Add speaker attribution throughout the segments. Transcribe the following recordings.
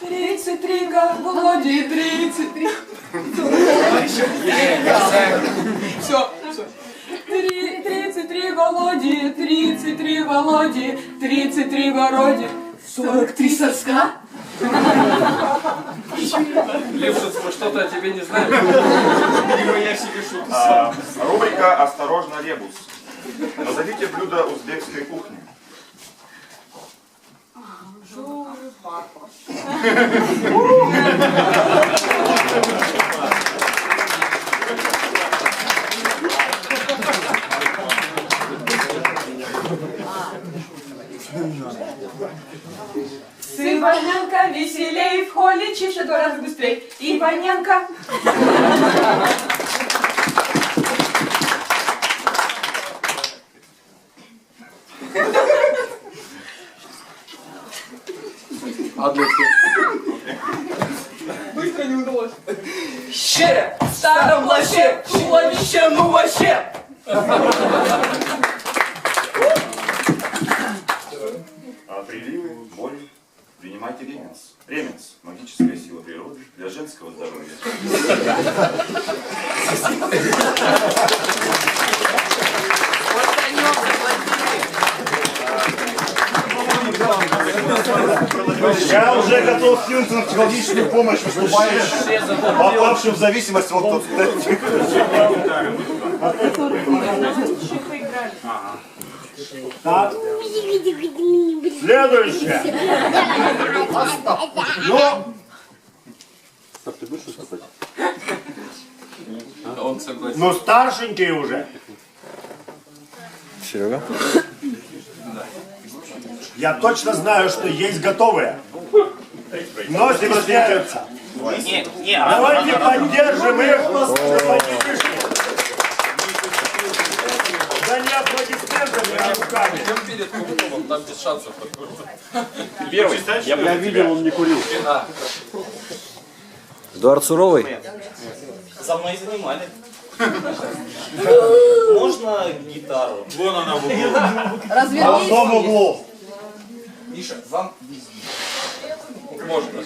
Speaker 1: Тридцать три, Володи, тридцать три. Все, все. Три, тридцать три Володи, тридцать три Володи, тридцать три Вороди, сорок три соска.
Speaker 2: Левшиц, мы что-то о тебе не знаем. Видимо, я себе шутку.
Speaker 3: А, рубрика «Осторожно, ребус». Назовите блюдо узбекской кухни.
Speaker 1: Сын Иваненко веселей в холле, чище два раза быстрей. Иваненко. Быстро не удалось. Ще, в старом плаще, чудовище, ну вообще.
Speaker 3: А, приливы, море. Принимайте ременс. Ременс – магическая сила природы для женского здоровья.
Speaker 4: Я уже готов кинуть на психологическую помощь выступающим, попавшим в зависимость вот от этих. Так, следующее. Ну,
Speaker 2: Он согласен.
Speaker 4: ну старшенькие уже.
Speaker 5: Серега?
Speaker 4: Я точно знаю, что есть готовые. Но стесняются.
Speaker 6: Не, не, а
Speaker 4: Давайте поддержим их. чтобы они вышли. Да не аплодисментами, а руками.
Speaker 2: Идем перед Кубковым, там без шансов.
Speaker 3: Первый. Я, я видел, он не курил.
Speaker 5: Эдуард Суровый?
Speaker 6: за мной занимали. Можно гитару?
Speaker 3: Вон она в углу.
Speaker 4: А в том углу.
Speaker 2: Миша, вам можно.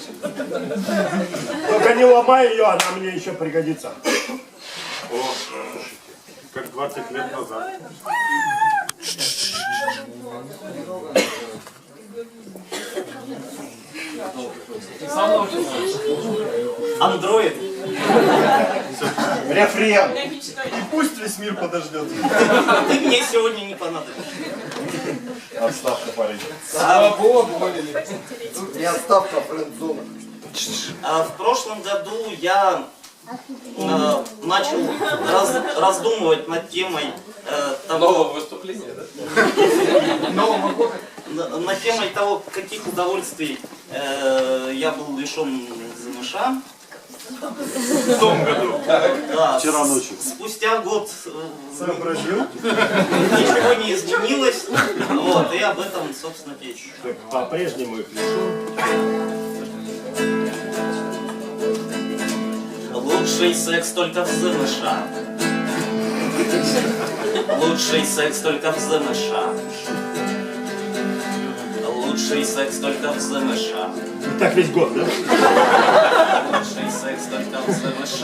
Speaker 4: Только не ломай ее, она мне еще пригодится.
Speaker 3: Как 20 лет назад.
Speaker 6: Андроид.
Speaker 4: Рефрен.
Speaker 3: Пусть весь мир подождет.
Speaker 6: Ты мне сегодня не понадобишься.
Speaker 3: Отставка, парень.
Speaker 2: Слава Богу, Валерий.
Speaker 6: А в прошлом году я э, начал раз- раздумывать над темой э, того,
Speaker 2: Нового выступления, да? Нового года.
Speaker 6: на- над темой того, каких удовольствий э, я был лишен ЗМШ.
Speaker 3: В том году.
Speaker 6: Да,
Speaker 4: Вчера ночью.
Speaker 6: Спустя год э,
Speaker 4: Сообразил?
Speaker 6: ничего не изменилось. Вот, и об этом, собственно, речь.
Speaker 4: По-прежнему их лишу.
Speaker 6: Лучший секс только в ЗМШ. Лучший секс только в ЗМШ. Лучший секс только в ЗМШ.
Speaker 4: И так весь год, да?
Speaker 6: Лучший секс только в ЗМШ.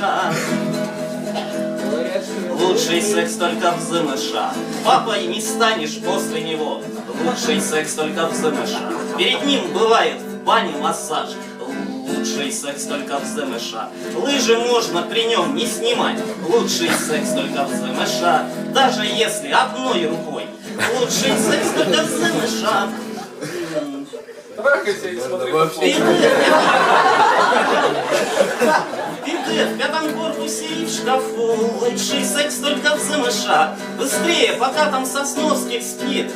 Speaker 6: Лучший секс только в ЗМШ. Папой не станешь после него. Лучший секс только в ЗМШ. Перед ним бывает в бане массаж. Лучший секс только в ЗМШ. Лыжи можно при нем не снимать. Лучший секс только в ЗМШ. Даже если одной рукой. Лучший секс только в ЗМШ.
Speaker 2: Трахайся и смотри.
Speaker 6: Пинты в пятом корпусе и в шкафу. Лучший секс только в ЗМШ Быстрее, пока там Сосновский спит.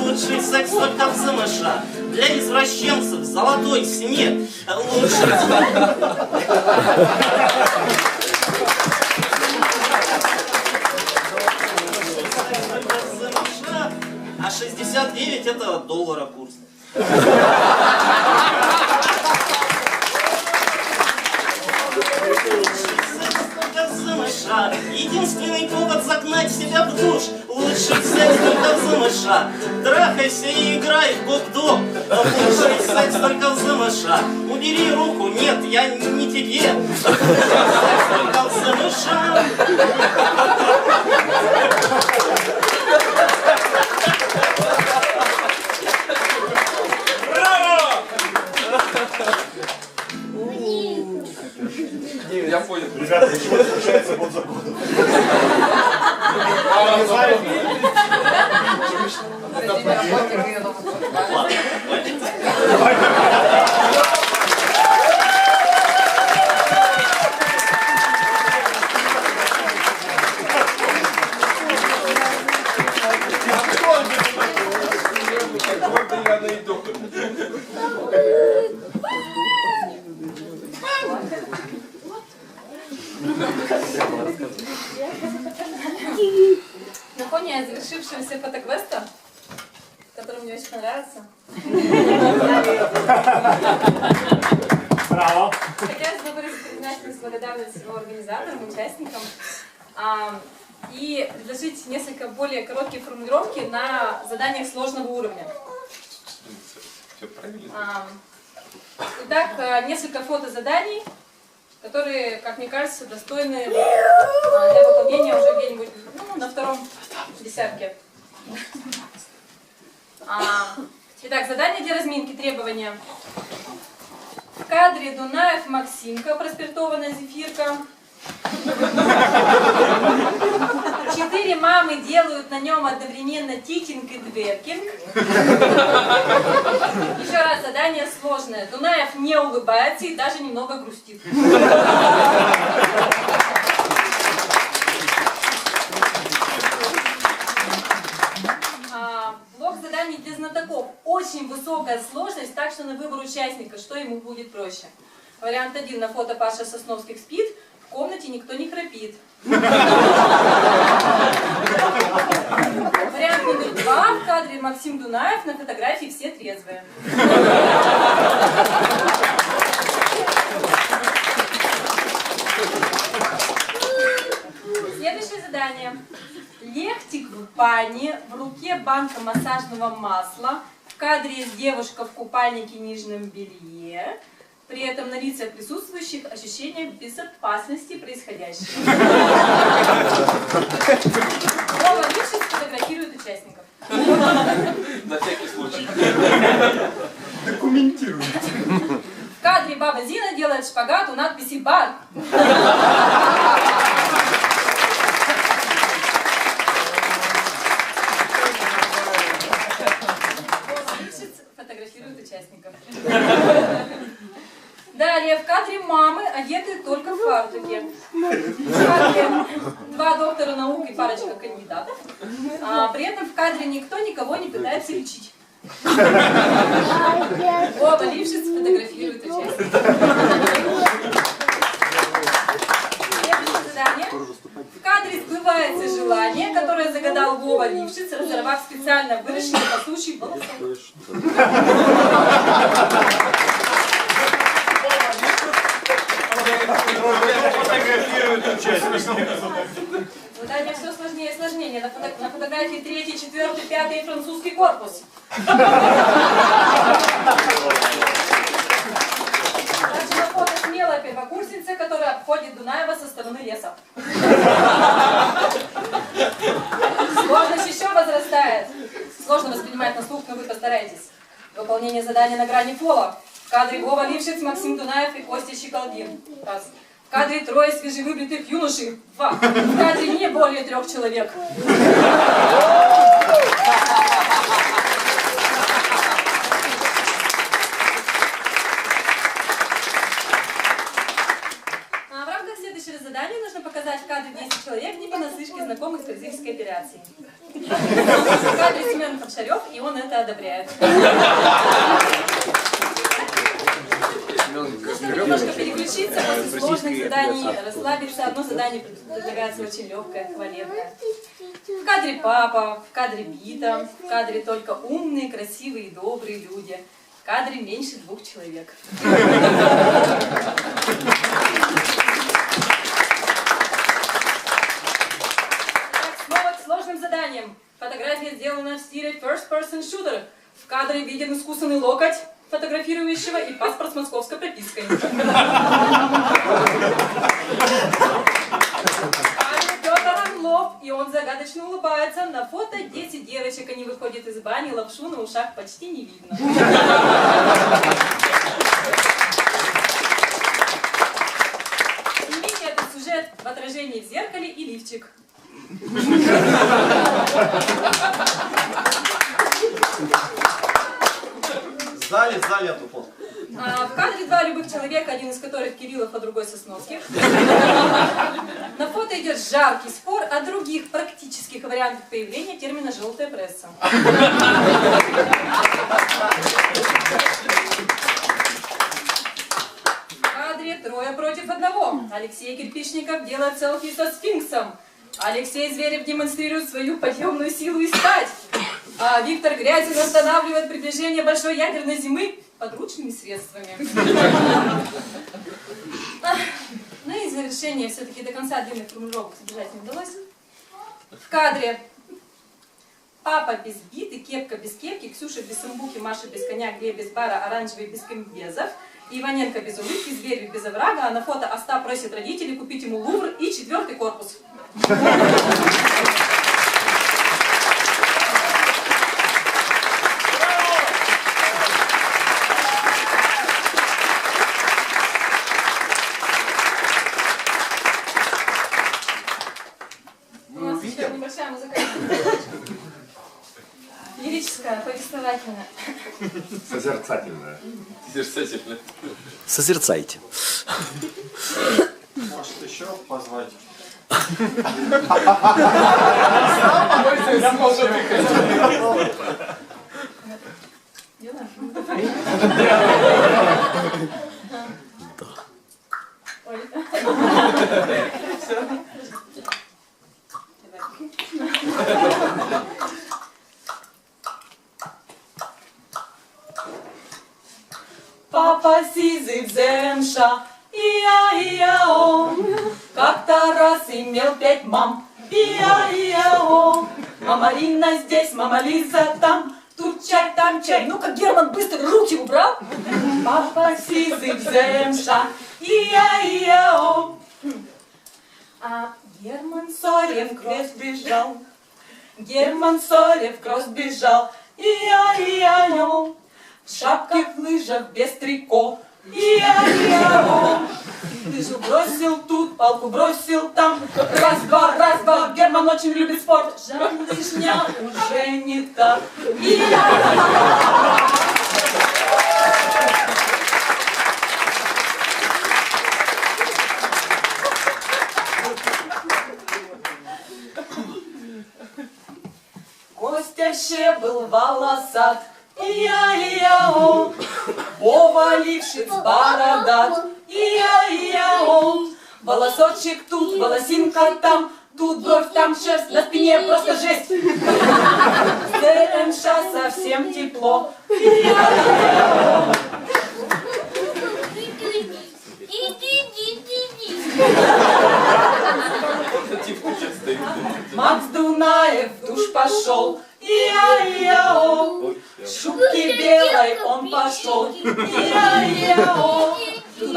Speaker 6: Лучший секс только в ЗМШ Для извращенцев золотой снег Лучший только в ЗМШ А 69 это доллара курс шар Единственный повод загнать себя в душ Лучше взять только в замыша Трахайся и играй в гудок Лучше взять только в замыша Убери руку, нет, я не тебе. Лучше секс только в
Speaker 2: замыша Понял.
Speaker 4: Ребята, ничего не случается под законом.
Speaker 2: А,
Speaker 4: Не знаю.
Speaker 6: Ладно, хватит.
Speaker 5: На фоне завершившегося фотоквеста, который мне очень понравился,
Speaker 4: Браво.
Speaker 5: хотелось бы выразить признательность, благодарность его организаторам, участникам а, и предложить несколько более короткие формулировки на заданиях сложного уровня.
Speaker 2: Все правильно.
Speaker 5: А, Итак, а, несколько фотозаданий, которые, как мне кажется, достойны а, для выполнения уже где-нибудь ну, на втором десятке. А, Итак, задание для разминки, требования. В кадре Дунаев Максимка, проспиртованная зефирка. Четыре мамы делают на нем одновременно тикинг и дверкинг. Еще раз, задание сложное. Дунаев не улыбается и даже немного грустит. А, Блок заданий для знатоков. Очень высокая сложность, так что на выбор участника, что ему будет проще. Вариант один. На фото Паша Сосновских спит, в комнате никто не храпит. Вариант номер два. В кадре Максим Дунаев, на фотографии все трезвые. Следующее задание. Лехтик в бане, в руке банка массажного масла, в кадре есть девушка в купальнике и нижнем белье, при этом на лицах присутствующих ощущение безопасности происходящего. Вова Лившиц фотографирует участников.
Speaker 2: На всякий случай.
Speaker 5: В кадре баба Зина делает шпагат у надписи «Бар». Вова Лившиц фотографирует участников. Далее в кадре мамы одеты только в фартуке. В кадре два доктора наук и парочка кандидатов. А, при этом в кадре никто никого не пытается лечить. Вова Лившиц участников. Следующее задание. В кадре сбывается желание, которое загадал Вова Лившиц, разорвав специально выращенный по случаю волосок.
Speaker 4: Фотографирует участников.
Speaker 5: Задание все сложнее и сложнее. На, фото- на фотографии третий, четвертый, пятый французский корпус. Также на фото смелая первокурсница, которая обходит Дунаева со стороны леса. Сложность еще возрастает. Сложно воспринимать на слух, но вы постарайтесь. Выполнение задания на грани пола. В кадре Вова Лившиц, Максим Дунаев и Костя Щеколдин. Раз. В кадре трое свежевыбритых юношей. Два. В кадре не более трех человек. А задания нужно показать в кадре 10 человек, не понаслышке знакомых с Кыргызской операцией. В кадре Семен Ковшарев, и он это одобряет. Нужно немножко переключиться после сложных заданий, расслабиться. Одно задание предлагается очень легкое, хвалебное. В кадре папа, в кадре бита, в кадре только умные, красивые и добрые люди. В кадре меньше двух человек. Так, снова к сложным заданиям. Фотография сделана в стиле first person shooter. В кадре виден искусанный локоть, фотографирующего и паспорт с московской пропиской. Орлов, и он загадочно улыбается. На фото 10 девочек, они выходят из бани, лапшу на ушах почти не видно. Снимите этот сюжет в отражении в зеркале и лифчик.
Speaker 6: Залит упал.
Speaker 5: А, В кадре два любых человека, один из которых Кириллов, а другой Сосновских. На фото идет жаркий спор о других практических вариантах появления термина «желтая пресса». В кадре трое против одного. Алексей Кирпичников делает селфи со сфинксом. Алексей Зверев демонстрирует свою подъемную силу и стать. А Виктор Грязин останавливает приближение большой ядерной зимы подручными средствами. Ну и завершение все-таки до конца длинных формулировок содержать не удалось. В кадре Папа без биты, кепка без кепки, Ксюша без самбухи, Маша без коня, Глеб без бара, Оранжевый без комбезов, Иваненко без улыбки, Зверев без оврага, а на фото Остап просит родителей купить ему лувр и четвертый корпус.
Speaker 2: Созерцательно.
Speaker 7: Созерцайте.
Speaker 2: Может еще позвать?
Speaker 5: Делаем? Папа сизый земша, Ия-ия-о. Как-то раз имел пять мам, Ия-ия-о. Мама Рина здесь, мама Лиза там, Тут чай, там чай. Ну-ка, Герман, быстро руки убрал. Папа сизый земша, Ия-ия-о. А Герман Сорев в кросс бежал, Герман Сорев кросс бежал, Ия-ия-о. В шапке, в лыжах, без трико, Ия-ия-о. Лыжу бросил тут, палку бросил там. Раз, два, раз, два. Герман очень любит спорт. Жаль, лыжня уже не так. Ия-ия-о. Костя ще был волосат, Ия-ия-о, Вова Лившиц бородат, Ия-ия-о, Волосочек тут, волосинка там, Тут бровь, там шерсть, на спине просто жесть. ДМШ совсем тепло. Ия-ия-о.
Speaker 2: Типа.
Speaker 5: Макс Дунаев в душ пошел. Ия-ия-о. Шубки белой он пошел. Ия-ия-о. Тут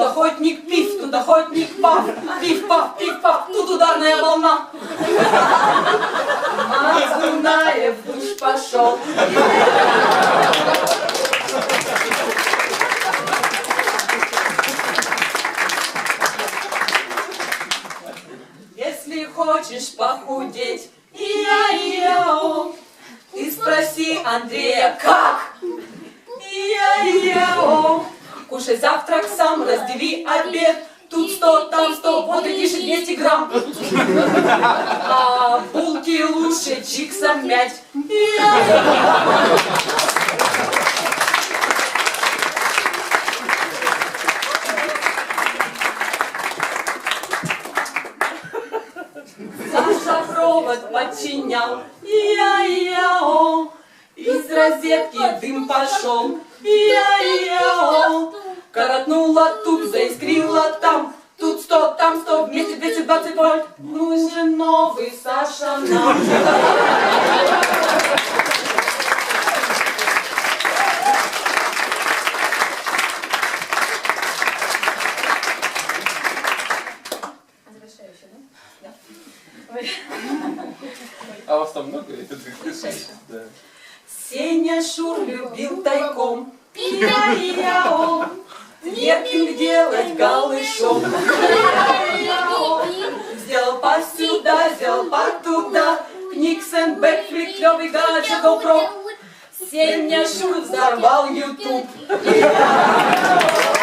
Speaker 5: пив, тут охотник пав. Пив-пав, пив-пав, тут ударная волна. Макс Дунаев в душ пошел. Если хочешь похудеть, ты спроси Андрея, как? Ия-ия-о, кушай завтрак сам, раздели обед, Тут сто, там сто, вот и тише 200 грамм. А булки лучше чиксом мять. Ия-ия-о. Саша 200, 220 вольт. Нужен новый Саша нам.
Speaker 2: А вас там много? Да.
Speaker 5: Сеня Шур любил тайком, пия и он, нет им делать голышом. Книксен, бэкфлип, клевый гаджет, GoPro. Сеня Шур взорвал YouTube.